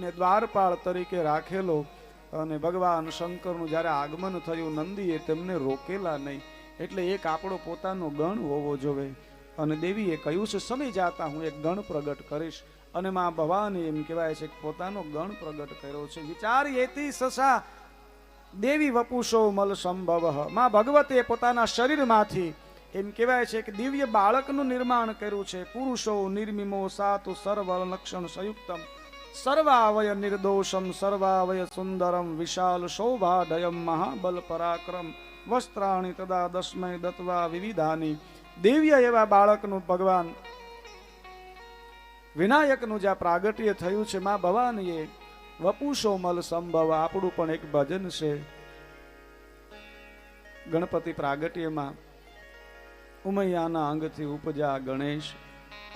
ગણપતિને દ્વારપાળ તરીકે રાખેલો અને ભગવાન શંકરનું જ્યારે આગમન થયું, નંદીએ તેમને રોકેલા નહીં. એટલે એક આપણો પોતાનો ગણ હોવો જોવે. અને દેવીએ કહ્યું છે સમય જાતા હું એક ગણ પ્રગટ કરીશ. અને મા ભવાની એમ કહેવાય છે કે પોતાનો ગણ પ્રગટ કર્યો છે. વિચાર એતી સસા, દેવી વપુષો મલ સંભવ. મા ભગવતે પોતાના શરીરમાંથી એમ કહેવાય છે કે દિવ્ય બાળકનું નિર્માણ કર્યું છે. પુરુષો નિર્મિમો સાતુ સર્વ લક્ષણ સંયુક્તમ. સર્વાવય નિર્દોષમ સર્વાવય સુંદરમ વિશાલ શોભાઢયમ મહાબલ પરાક્રમ વસ્ત્રાણી તદા દશમય દત્વા વિવિધાની દિવ્ય એવા બાળકનું ભગવાન, વિનાયકનું જ્યાં પ્રાગટ્ય થયું છે, મા ભવાનીએ, વપુષો મલ સંભવ, આપણું પણ એક ભજન છે. ગણપતિ પ્રાગટ્યમાં ઉમૈયાના અંગથી ઉપજા ગણેશ.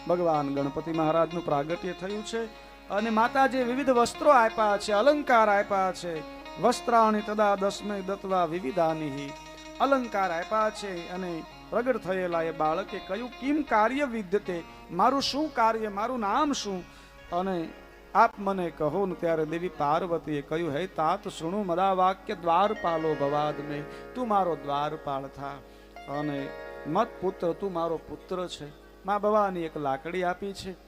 ભગવાન ગણપતિ મહારાજનું પ્રાગટ્ય થયું છે. અને માતાજી વિવિધ વસ્ત્રો આપ્યા છે, અલંકાર આપ્યા છે. વસ્ત્રાણી તદા દસમે દત્વા વિવિધાની અલંકાર આપ્યા છે અને પ્રગટ થયેલા એ બાળકે કયું કિમ કાર્ય વિદ્યતે? મારું શું કાર્ય? મારું નામ શું? અને આપ મને કહો ને ત્યારે દેવી પાર્વતીએ કહ્યું, હે તાત શૃણુ મદા વાક્ય, દ્વારપાલો ભવાદ મેં તું મારો દ્વારપાળ થા અને મત પુત્ર, તું મારો પુત્ર છે. મા ભવાની એક લાકડી આપી છે.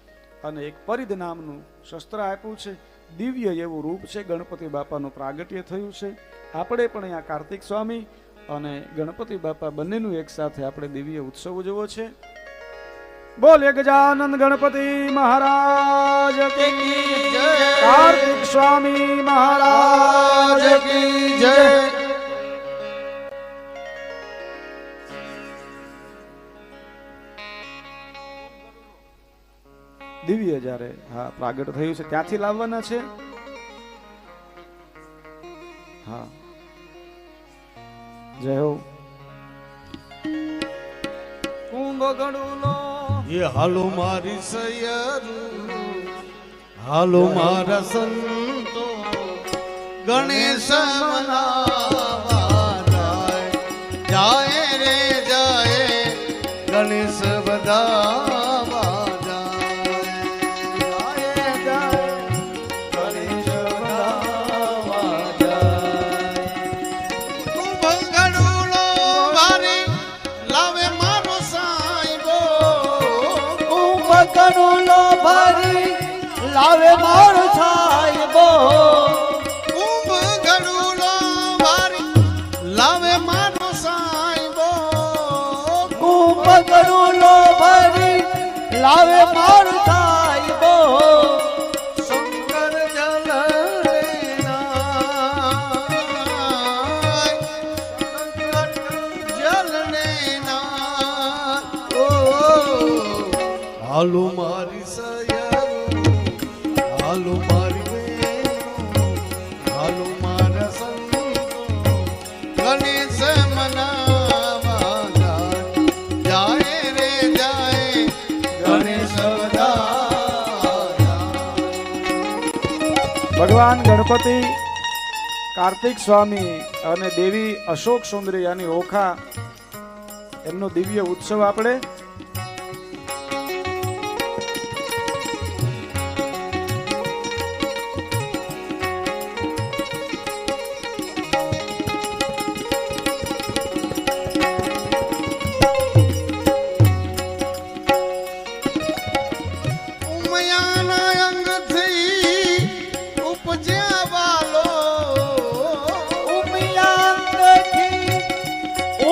અને એક પરિધ નામનું શસ્ત્ર આપ્યું છે. દિવ્ય એવું રૂપ છે ગણપતિ બાપાનું પ્રાગટ્ય થયું છે. આપણે પણ અહીંયા કાર્તિક સ્વામી અને ગણપતિ બાપા બંનેનું એક સાથે આપણે દિવ્ય ઉત્સવ ઉજવો છે. બોલે ગજાનંદ ગણપતિ મહારાજ કાર્તિક સ્વામી મહારાજ જય. દિવ્ય જ્યારે હા પ્રાગટ થયું છે. ત્યાંથી લાવવાના છે. હા. જય હો. કુંભ ગણુલો એ હાલો મારી સૈયરું હાલો મારા સંતો ગણેશ મનાવા જાય જાય રે જાય ગણેશ વધાવા કુંભકરુણો ભરી લાવે મારો સાહેબો. શંકર જલ હાલો મારી સયારું હાલો મારી હાલો ભગવાન ગણપતિ કાર્તિક સ્વામી અને દેવી અશોક સુંદરી યાની ઓખા એમનો દિવ્ય ઉત્સવ આપણે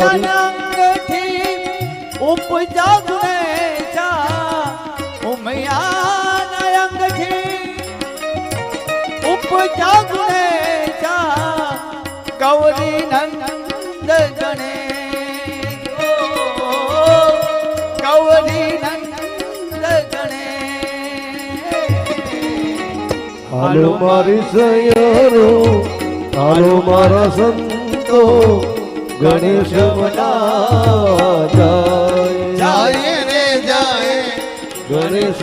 હલો ઉમિયાનાંગથી ઉપજાગુ ઉમૈયાના અંગથી ઉપજા ગુણેશા ગૌરી નંદ ગણે ગૌરી નંદ ગણે હાલો મારી સયારો હાલો મારા સંતો. ગણેશ જય જાય રે જય. ગણેશ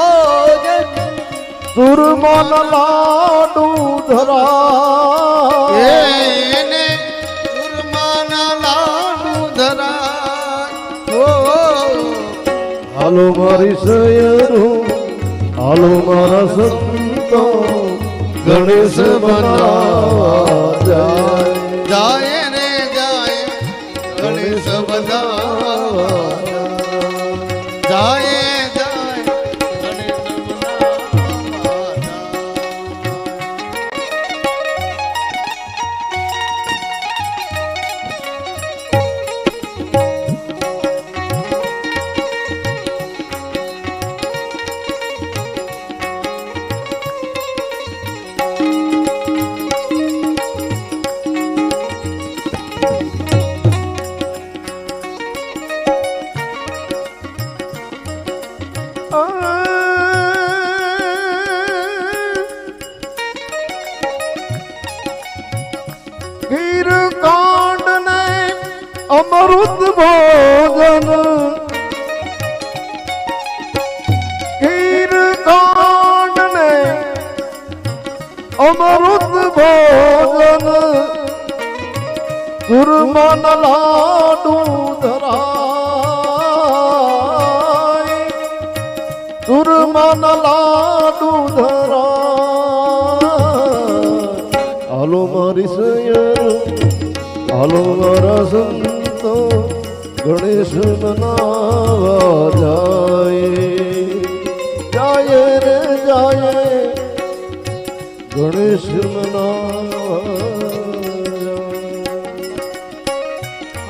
અમૃત દુર્મન લાડુ ધરા. એને સુરમાના લાડુ ધરા. હાલો મારી સયરો હાલો મારા સંતો ગણેશ જાય જાય. જાય. અમૃત ભોજન. ગીર કાંડ ને અમૃત ભોજન. ગુરમન લાડુ ધરાય. ગુરમન લાડુ ધરાય. હાલો મારી સયર હાલો મારા સંતો ગણેશ મનાવા જાય જાય રે જાય ગણેશ મનાવા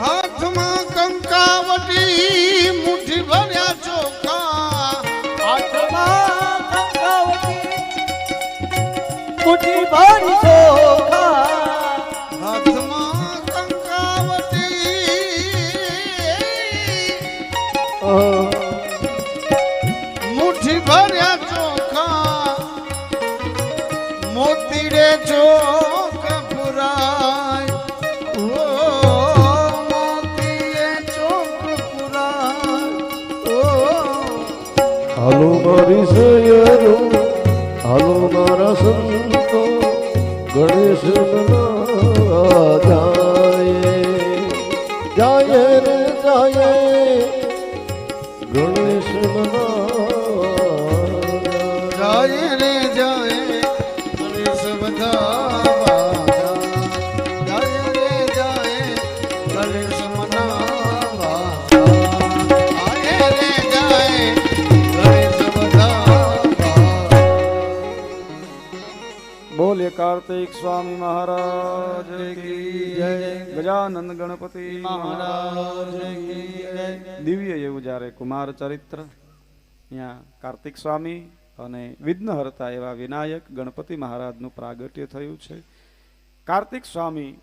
હાથમાં કંકાવટી મુઠી ભર્યા ચોખા. હાથમાં કંકાવટી મુઠી ભરી બોલીએ સ્વામી મહારાજ ગજાનંદ ગણપતિ મહારાજ દિવ્ય એવું જ્યારે કુમાર ચરિત્ર અહીંયા કાર્તિક સ્વામી અને વિઘ્નહર્તા એવા વિનાયક ગણપતિ મહારાજનું પ્રાગટ્ય થયું છે. કાર્તિક સ્વામી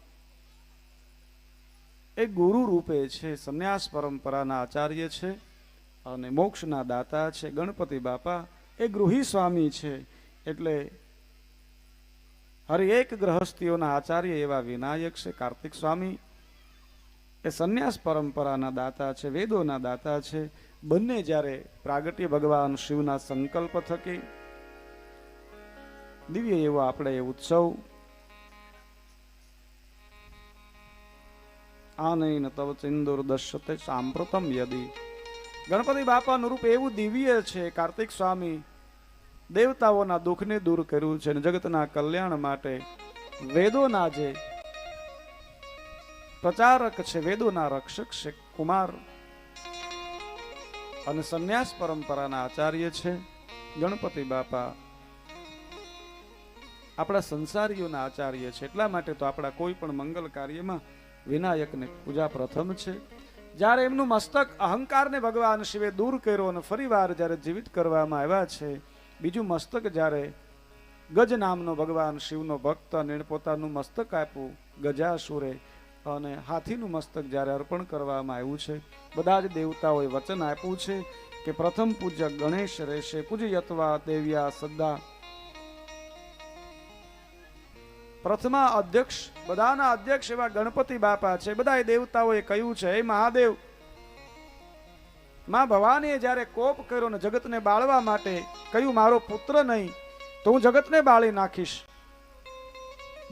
એ ગુરુ રૂપે છે, સંન્યાસ પરંપરાના આચાર્ય છે અને મોક્ષના દાતા છે. ગણપતિ બાપા એ ગૃહી સ્વામી છે. એટલે હરેક ગ્રહસ્થીઓના આચાર્ય એવા વિનાયક છે, કાર્તિક સ્વામી. એ સંન્યાસ પરંપરાના દાતા છે, વેદોના દાતા છે. બંને જ્યારે પ્રાગટ્ય ભગવાન શિવના સંકલ્પ થકી દિવ્ય એવો આપણે એ ઉત્સવ આનૈન તવ ચિંદુર દશતે સાંપ્રતમ યદી. ગણપતિ બાપાનું રૂપ એવું દિવ્ય છે, કાર્તિક સ્વામી દેવતાઓના દુઃખને દૂર કર્યું છે અને જગતના કલ્યાણ માટે વેદોના જે પ્રચારક છે, વેદોના રક્ષક છે, કુમાર અને સંન્યાસ પરંપરાના આચાર્ય છે, ગણપતિ બાપા આપણા સંસારીઓના આચાર્ય છે. એટલા માટે તો આપણા કોઈ પણ મંગલ કાર્યમાં વિનાયકને પૂજા પ્રથમ છે. જ્યારે એમનું મસ્તક અહંકારને ભગવાન શિવે દૂર કર્યો અને ફરીવાર જ્યારે જીવિત કરવામાં આવ્યા છે બીજું મસ્તક જ્યારે ગજ નામનો ભગવાન શિવનો ભક્ત અને પોતાનું મસ્તક આપ્યું ગજાસુરે અને હાથીનું મસ્તક જ્યારે અર્પણ કરવામાં આવ્યું છે, બધા જ દેવતાઓએ વચન આપ્યું છે કે પ્રથમ પૂજ્ય ગણેશ રહેશે, પૂજયત્વા દેવ્યા સદ્દા પ્રથમા અધ્યક્ષ, બધાના અધ્યક્ષ એવા ગણપતિ બાપા છે બધા દેવતાઓએ કહ્યું છે, હે મહાદેવ, માં ભવાનીએ જ્યારે કોપ કર્યો ને જગતને બાળવા માટે કહ્યું, મારો પુત્ર નહીં, તો હું જગતને બાળી નાખીશ.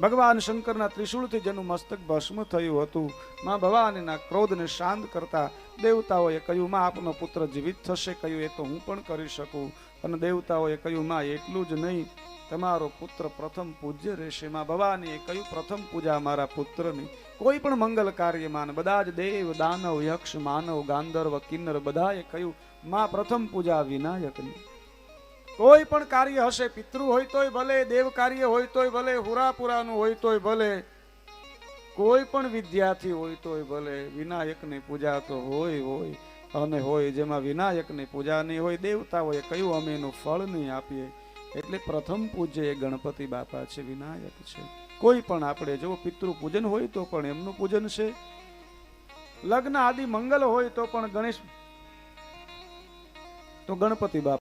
ભગવાન શંકરના ત્રિશુળથી જેનું મસ્તક ભસ્મ થયું હતું, માં ભવાનીના ક્રોધને શાંત કરતા દેવતાઓએ કહ્યું, માં, આપનો પુત્ર જીવિત થશે. કહ્યું, એ તો હું પણ કરી શકું. અને દેવતાઓએ કહ્યું, માં, એટલું જ નહીં, તમારો પુત્ર પ્રથમ પૂજ્ય રહેશે. માં ભવાનીએ કહ્યું, પ્રથમ પૂજા મારા પુત્રની કોઈ પણ મંગલ કાર્યમાં બધા જ દેવ, દાનવ, યક્ષ, માનવ, ગાંધર્વ, કિન્નર બધાએ કહ્યું, માં, પ્રથમ પૂજા વિનાયકની. કોઈ પણ કાર્ય હશે, પિતૃ હોય તોય ભલે, દેવ કાર્ય હોય તોય ભલે, હુરાપુરાનું હોય તોય ભલે, કોઈ પણ વિદ્યાર્થી હોય તોય ભલે, વિનાયકની પૂજા તો હોય હોય, અને હોય, જેમાં વિનાયકની પૂજા નહીં હોય દેવતા હોય કયું અમે એનું ફળ નહીં આપીએ. એટલે પ્રથમ પૂજ્ય એ ગણપતિ બાપા છે, વિનાયક છે. કોઈ પણ આપણે, જો પિતૃ પૂજન હોય તો પણ એમનું પૂજન છે. લગ્ન આદિ મંગલ હોય તો પણ ગણેશ, તો ગણપતિ બાપા